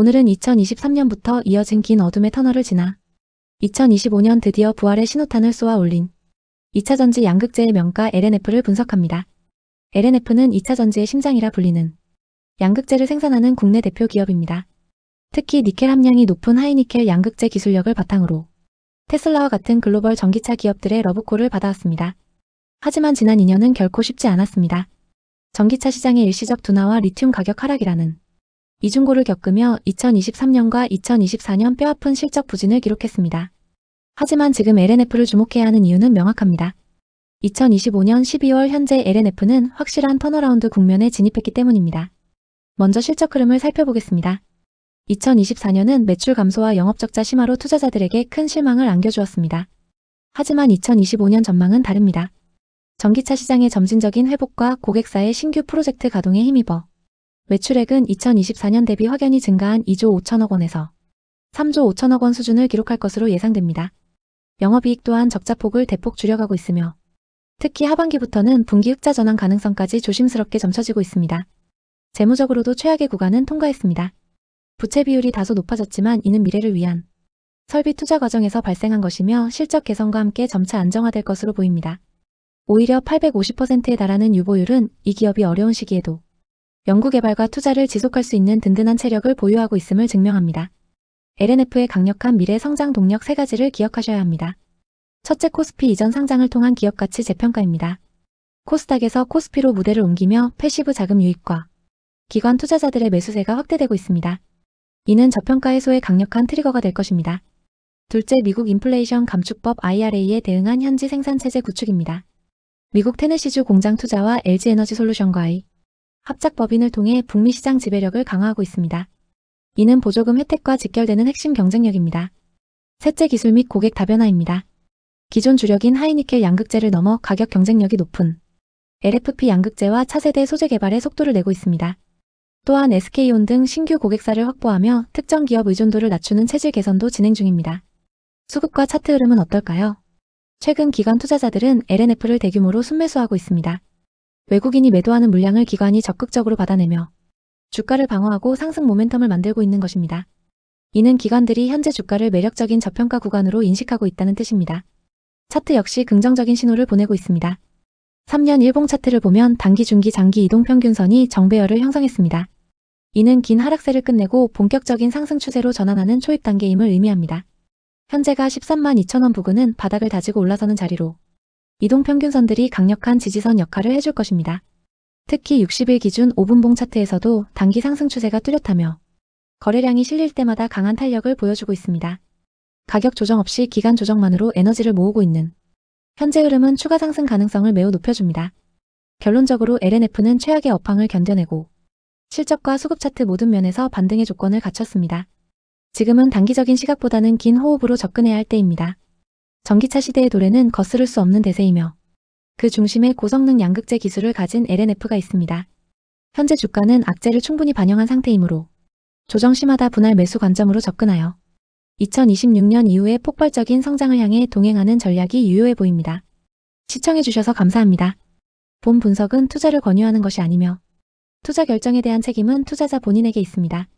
오늘은 2023년부터 이어진 긴 어둠의 터널을 지나 2025년 드디어 부활의 신호탄을 쏘아 올린 2차 전지 양극재의 명가 LNF를 분석합니다. LNF는 2차 전지의 심장이라 불리는 양극재를 생산하는 국내 대표 기업입니다. 특히 니켈 함량이 높은 하이니켈 양극재 기술력을 바탕으로 테슬라와 같은 글로벌 전기차 기업들의 러브콜을 받아왔습니다. 하지만 지난 2년은 결코 쉽지 않았습니다. 전기차 시장의 일시적 둔화와 리튬 가격 하락이라는 이중고를 겪으며 2023년과 2024년 뼈아픈 실적 부진을 기록했습니다. 하지만 지금 LNF를 주목해야 하는 이유는 명확합니다. 2025년 12월 현재 LNF는 확실한 턴어라운드 국면에 진입했기 때문입니다. 먼저 실적 흐름을 살펴보겠습니다. 2024년은 매출 감소와 영업적자 심화로 투자자들에게 큰 실망을 안겨주었습니다. 하지만 2025년 전망은 다릅니다. 전기차 시장의 점진적인 회복과 고객사의 신규 프로젝트 가동에 힘입어 매출액은 2024년 대비 확연히 증가한 2조 5천억 원에서 3조 5천억 원 수준을 기록할 것으로 예상됩니다. 영업이익 또한 적자폭을 대폭 줄여가고 있으며 특히 하반기부터는 분기 흑자 전환 가능성까지 조심스럽게 점쳐지고 있습니다. 재무적으로도 최악의 구간은 통과했습니다. 부채 비율이 다소 높아졌지만 이는 미래를 위한 설비 투자 과정에서 발생한 것이며 실적 개선과 함께 점차 안정화될 것으로 보입니다. 오히려 850%에 달하는 유보율은 이 기업이 어려운 시기에도 연구개발과 투자를 지속할 수 있는 든든한 체력을 보유하고 있음을 증명합니다. LNF의 강력한 미래 성장 동력 세 가지를 기억하셔야 합니다. 첫째 코스피 이전 상장을 통한 기업 가치 재평가입니다. 코스닥에서 코스피로 무대를 옮기며 패시브 자금 유입과 기관 투자자들의 매수세가 확대되고 있습니다. 이는 저평가 해소의 강력한 트리거가 될 것입니다. 둘째 미국 인플레이션 감축법 IRA에 대응한 현지 생산 체제 구축입니다. 미국 테네시주 공장 투자와 LG에너지 솔루션과의 합작 법인을 통해 북미 시장 지배력을 강화하고 있습니다. 이는 보조금 혜택과 직결되는 핵심 경쟁력입니다. 셋째 기술 및 고객 다변화입니다. 기존 주력인 하이니켈 양극재를 넘어 가격 경쟁력이 높은 LFP 양극재와 차세대 소재 개발에 속도를 내고 있습니다. 또한 SK온 등 신규 고객사를 확보하며 특정 기업 의존도를 낮추는 체질 개선도 진행 중입니다. 수급과 차트 흐름은 어떨까요? 최근 기관 투자자들은 LNF를 대규모로 순매수하고 있습니다. 외국인이 매도하는 물량을 기관이 적극적으로 받아내며 주가를 방어하고 상승 모멘텀을 만들고 있는 것입니다. 이는 기관들이 현재 주가를 매력적인 저평가 구간으로 인식하고 있다는 뜻입니다. 차트 역시 긍정적인 신호를 보내고 있습니다. 3년 일봉 차트를 보면 단기 중기 장기 이동 평균선이 정배열을 형성했습니다. 이는 긴 하락세를 끝내고 본격적인 상승 추세로 전환하는 초입 단계임을 의미합니다. 현재가 13만 2천원 부근은 바닥을 다지고 올라서는 자리로 이동 평균선들이 강력한 지지선 역할을 해줄 것입니다. 특히 60일 기준 5분봉 차트에서도 단기 상승 추세가 뚜렷하며 거래량이 실릴 때마다 강한 탄력을 보여주고 있습니다. 가격 조정 없이 기간 조정만으로 에너지를 모으고 있는 현재 흐름은 추가 상승 가능성을 매우 높여줍니다. 결론적으로 LNF는 최악의 업황을 견뎌내고 실적과 수급 차트 모든 면에서 반등의 조건을 갖췄습니다. 지금은 단기적인 시각보다는 긴 호흡으로 접근해야 할 때입니다. 전기차 시대의 도래는 거스를 수 없는 대세이며 그 중심에 고성능 양극재 기술을 가진 LNF가 있습니다. 현재 주가는 악재를 충분히 반영한 상태이므로 조정 심하다 분할 매수 관점으로 접근하여 2026년 이후에 폭발적인 성장을 향해 동행하는 전략이 유효해 보입니다. 시청해주셔서 감사합니다. 본 분석은 투자를 권유하는 것이 아니며 투자 결정에 대한 책임은 투자자 본인에게 있습니다.